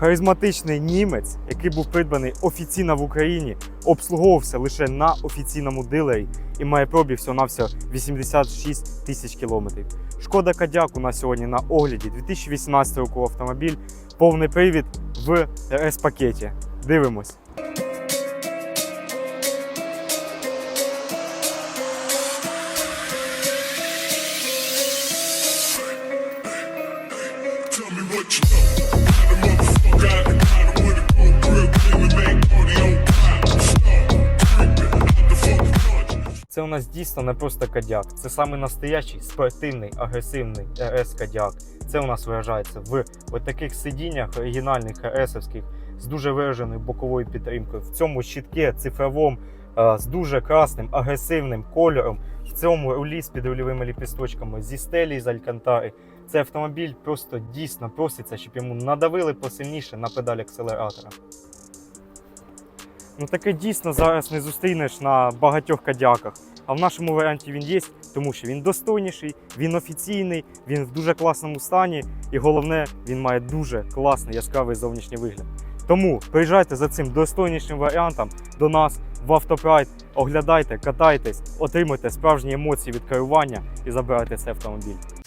Харизматичний німець, який був придбаний офіційно в Україні, обслуговувався лише на офіційному дилері і має пробіг всього-навсього 86 тисяч кілометрів. Шкода Кадяк у нас сьогодні на огляді 2018 року автомобіль, повний привід в РС-пакеті. Дивимось. Tell me what you know. Це у нас дійсно не просто кадяк. Це саме настоящий спортивний, агресивний РС кадяк. Це у нас виражається в от таких сидіннях оригінальних РСовських з дуже вираженою боковою підтримкою. В цьому щитке цифровому е, з дуже красним агресивним кольором. В цьому рулі з підрульовими ліпісточками зі стелі з алькантари. Цей автомобіль просто дійсно проситься, щоб йому надавили посильніше на педаль акселератора. Ну таке дійсно зараз не зустрінеш на багатьох кадяках. А в нашому варіанті він є, тому що він достойніший, він офіційний, він в дуже класному стані, і головне, він має дуже класний яскравий зовнішній вигляд. Тому приїжджайте за цим достойнішим варіантом до нас в автопрайд, оглядайте, катайтесь, отримуйте справжні емоції від керування і забирайте цей автомобіль.